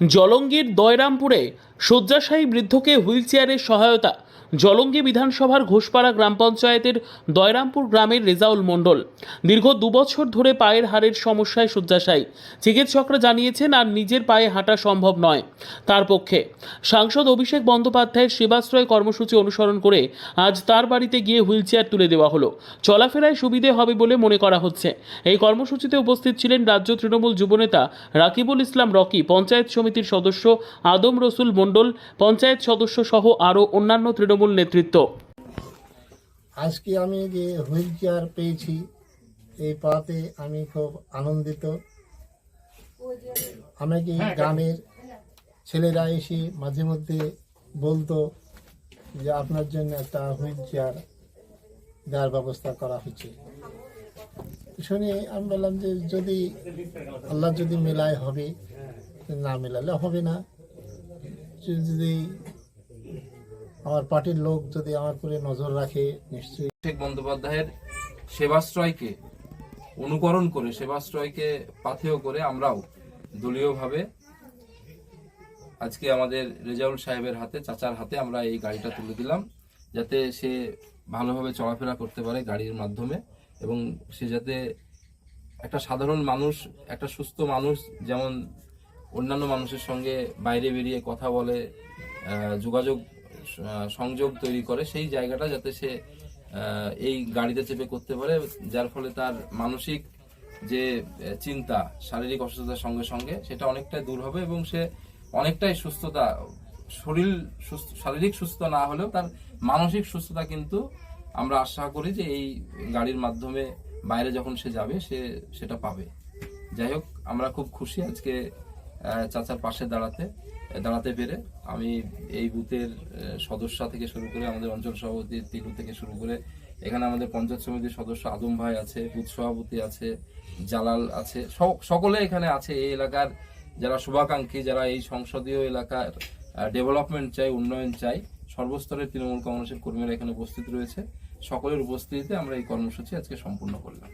জলঙ্গির দয়রামপুরে শয্যাশায়ী বৃদ্ধকে হুইল চেয়ারের সহায়তা জলঙ্গি বিধানসভার ঘোষপাড়া গ্রাম পঞ্চায়েতের দয়রামপুর গ্রামের রেজাউল মণ্ডল। দীর্ঘ দুবছর ধরে পায়ের হাড়ের সমস্যায় শয্যাশায়ী। চিকিৎসকরা জানিয়েছেন, আর নিজের পায়ে হাঁটা সম্ভব নয়। তার পক্ষে সাংসদ অভিষেক বন্দ্যোপাধ্যায়ের সেবাশ্রয় কর্মসূচি অনুসরণ করে আজ তার বাড়িতে গিয়ে হুইলচেয়ার তুলে দেওয়া হলো। চলাফেরায় সুবিধে হবে বলে মনে করা হচ্ছে। এই কর্মসূচিতে উপস্থিত ছিলেন রাজ্য তৃণমূল যুবনেতা রাকিবুল ইসলাম রকি, পঞ্চায়েত সমিতির সদস্য আদম রসুল মণ্ডল, পঞ্চায়েত সদস্য সহ আরও অন্যান্য তৃণমূল নেতৃত্ব। আজকে আমি যে হুইল চেয়ার পেয়েছি এই পাতে আমি খুব আনন্দিত। আমাকে গ্রামের ছেলেরা এসে মাঝে মধ্যে বলতো যে আপনার জন্য একটা হুইল চেয়ার দেওয়ার ব্যবস্থা করা হচ্ছে শুনে আমি বললাম যে যদি আল্লাহ যদি মেলায় হবে না মেলালে হবে না। যদি আমার পার্টির লোক যদি আমার উপরে নজর রাখে, নিশ্চয়ই। অভিষেক বন্দ্যোপাধ্যায়ের সেবাশ্রয়কে অনুকরণ করে, সেবাশ্রয়কে পাথেয় করে আমরাও দলীয়ভাবে আজকে আমাদের রেজাউল সাহেবের হাতে, চাচার হাতে আমরা এই গাড়িটা তুলে দিলাম, যাতে সে ভালোভাবে চলাফেরা করতে পারে গাড়ির মাধ্যমে এবং সে যাতে একটা সাধারণ মানুষ, একটা সুস্থ মানুষ যেমন অন্যান্য মানুষের সঙ্গে বাইরে বেরিয়ে কথা বলে যোগাযোগ সংযোগ তৈরি করে, সেই জায়গাটা যাতে সে এই গাড়িতে চেপে করতে পারে, যার ফলে তার মানসিক যে চিন্তা, শারীরিক অসুস্থতার সঙ্গে সঙ্গে, সেটা অনেকটাই দূর হবে এবং সে অনেকটাই সুস্থতা, শরীর শারীরিক সুস্থ না হলেও তার মানসিক সুস্থতা কিন্তু আমরা আশা করি যে এই গাড়ির মাধ্যমে বাইরে যখন সে যাবে, সে সেটা পাবে। যাই হোক, আমরা খুব খুশি আজকে চাচার পাশে দাঁড়াতে দাঁড়াতে পেরে আমি এই বুথের সদস্য থেকে শুরু করে আমাদের অঞ্চল সভাপতি তিলু থেকে শুরু করে এখানে আমাদের পঞ্চায়েত সমিতির সদস্য আদম ভাই আছে, বুথ সভাপতি আছে, জালাল আছে সকলে এখানে আছে এই এলাকার যারা শুভাকাঙ্ক্ষী, যারা এই সংসদীয় এলাকার ডেভেলপমেন্ট চাই, উন্নয়ন চাই, সর্বস্তরের তৃণমূল কংগ্রেসের কর্মীরা এখানে উপস্থিত রয়েছে। সকলের উপস্থিতিতে আমরা এই কর্মসূচি আজকে সম্পূর্ণ করলাম।